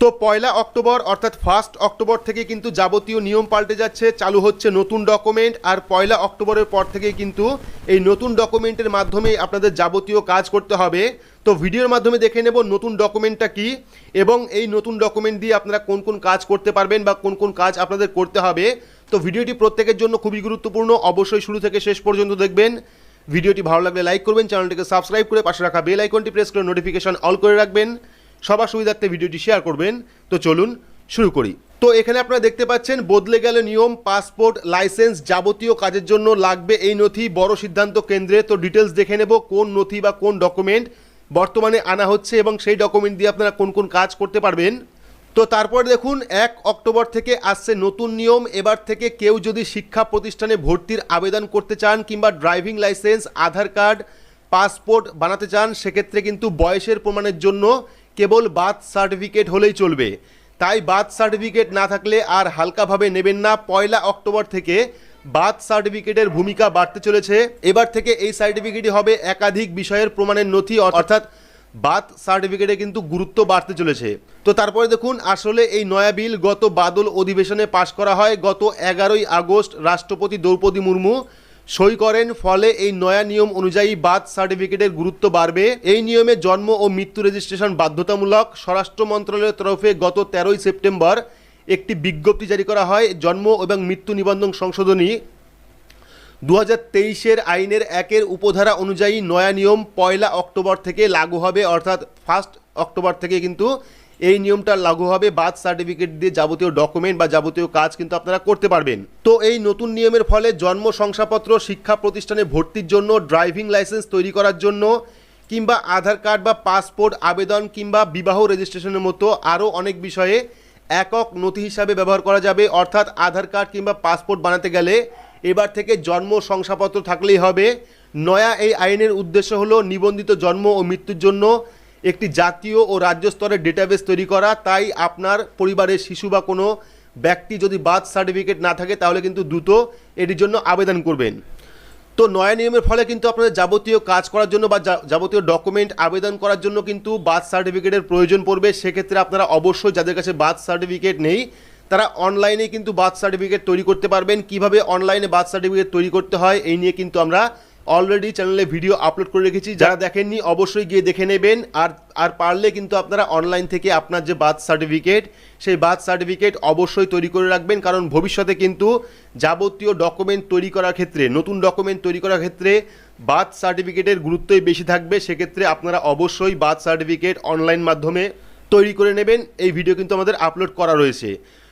তো পয়লা অক্টোবর, অর্থাৎ ফার্স্ট অক্টোবর থেকে কিন্তু যাবতীয় নিয়ম পাল্টে যাচ্ছে, চালু হচ্ছে নতুন ডকুমেন্ট আর পয়লা অক্টোবরের পর থেকে কিন্তু এই নতুন ডকুমেন্টের মাধ্যমে আপনাদের যাবতীয় কাজ করতে হবে। তো ভিডিওর মাধ্যমে দেখে নেব নতুন ডকুমেন্টটা কি, এবং এই নতুন ডকুমেন্ট দিয়ে আপনারা কোন কোন কাজ করতে পারবেন বা কোন কোন কাজ আপনাদের করতে হবে। তো ভিডিওটি প্রত্যেকের জন্য খুবই গুরুত্বপূর্ণ, অবশ্যই শুরু থেকে শেষ পর্যন্ত দেখবেন। ভিডিওটি ভালো লাগলে লাইক করবেন চ্যানেলটিকে সাবস্ক্রাইব করে পাশে রাখা বেল আইকনটি প্রেস করে নোটিফিকেশন অল করে রাখবেন। সবার সুবিধার্থে ভিডিওটি শেয়ার করবেন। তো চলুন শুরু করি। তো এখানে আপনারা দেখতে পাচ্ছেন, বদলে গেল নিয়ম পাসপোর্ট লাইসেন্স যাবতীয় কাজের জন্য লাগবে এই নথি, বড় সিদ্ধান্ত কেন্দ্রে। তো ডিটেলস দেখে নেব, কোন নথি বা কোন ডকুমেন্ট বর্তমানে আনা হচ্ছে এবং সেই ডকুমেন্ট দিয়ে আপনারা কোন কোন কাজ করতে পারবেন। তো তারপর দেখুন, এক অক্টোবর থেকে আসছে নতুন নিয়ম। এবার থেকে কেউ যদি শিক্ষা প্রতিষ্ঠানে ভর্তির আবেদন করতে চান কিংবা driving licence Aadhaar card passport বানাতে চান, সেক্ষেত্রে কিন্তু বয়সের প্রমাণের জন্য কেবল বার্থ সার্টিফিকেট হলেই চলবে। তাই বার্থ সার্টিফিকেট না থাকলে আর হালকাভাবে নেবেন না। পয়লা অক্টোবর থেকে বার্থ সার্টিফিকেটের ভূমিকা বাড়তে চলেছে। এবার থেকে এই সার্টিফিকেটই হবে একাধিক বিষয়ের প্রমাণের নথি, অর্থাৎ বার্থ সার্টিফিকেটে কিন্তু গুরুত্ব বাড়তে চলেছে। তো তারপরে দেখুন, আসলে এই নয়া বিল গত বাদল অধিবেশনে পাশ করা হয়। গত এগারোই আগস্ট রাষ্ট্রপতি দ্রৌপদী মুর্মু সই করেন, ফলে এই নয়া নিয়ম অনুযায়ী বার্থ সার্টিফিকেটের গুরুত্ব বাড়বে। এই নিয়মে জন্ম ও মৃত্যু রেজিস্ট্রেশন বাধ্যতামূলক। স্বরাষ্ট্র মন্ত্রণালয়ের তরফে গত তেরোই সেপ্টেম্বর একটি বিজ্ঞপ্তি জারি করা হয়, জন্ম এবং মৃত্যু নিবন্ধন সংশোধনী। দু হাজার আইনের একের উপধারা অনুযায়ী নয়া নিয়ম পয়লা অক্টোবর থেকে লাগু হবে, অর্থাৎ ফার্স্ট অক্টোবর থেকে কিন্তু এই নিয়মটা লাগু হবে, বার্থ সার্টিফিকেট দিয়ে যাবতীয় ডকুমেন্ট বা যাবতীয় কাজ কিন্তু আপনারা করতে পারবেন। তো এই নতুন নিয়মের ফলে জন্ম শংসাপত্র, শিক্ষা প্রতিষ্ঠানে ভর্তির জন্য, ড্রাইভিং লাইসেন্স তৈরি করার জন্য, কিংবা আধার কার্ড বা পাসপোর্ট, আবেদন কিংবা বিবাহ রেজিস্ট্রেশনের মতো আরও অনেক বিষয়ে একক নথি হিসাবে ব্যবহার করা যাবে। অর্থাৎ আধার কার্ড কিংবা পাসপোর্ট বানাতে গেলে এবার থেকে জন্ম শংসাপত্র থাকলেই হবে। নয়া এই আইনের উদ্দেশ্য হলো নিবন্ধিত জন্ম ও মৃত্যুর জন্য একটি জাতীয় ও রাজ্য স্তরের ডেটাবেস তৈরি করা, তাই আপনার পরিবারের শিশু বা কোনো ব্যক্তি যদি বার্থ সার্টিফিকেট না থাকে, তাহলে কিন্তু দ্রুত এটির জন্য আবেদন করবেন। তো নয়া নিয়মের ফলে কিন্তু আপনাদের যাবতীয় কাজ করার জন্য বা যাবতীয় ডকুমেন্ট আবেদন করার জন্য কিন্তু বার্থ সার্টিফিকেটের প্রয়োজন পড়বে। সেক্ষেত্রে আপনারা অবশ্যই যাদের কাছে বার্থ সার্টিফিকেট নেই, তারা অনলাইনে কিন্তু বার্থ সার্টিফিকেট তৈরি করতে পারবেন। কীভাবে অনলাইনে বার্থ সার্টিফিকেট তৈরি করতে হয়, এই নিয়ে কিন্তু আমরা অলরেডি চ্যানেলে ভিডিও আপলোড করে রেখেছি। যারা দেখেননি অবশ্যই গিয়ে দেখে নেবেন। আর আর পারলে কিন্তু আপনারা অনলাইন থেকে আপনার যে বার্থ সার্টিফিকেট সেই বার্থ সার্টিফিকেট অবশ্যই তৈরি করে রাখবেন। কারণ ভবিষ্যতে কিন্তু যাবতীয় ডকুমেন্ট তৈরি করার ক্ষেত্রে নতুন ডকুমেন্ট তৈরি করার ক্ষেত্রে বার্থ সার্টিফিকেটের গুরুত্বই বেশি থাকবে। সেক্ষেত্রে আপনারা অবশ্যই বার্থ সার্টিফিকেট অনলাইন মাধ্যমে তৈরি করে নেবেন। এই ভিডিও কিন্তু আমাদের আপলোড করা রয়েছে।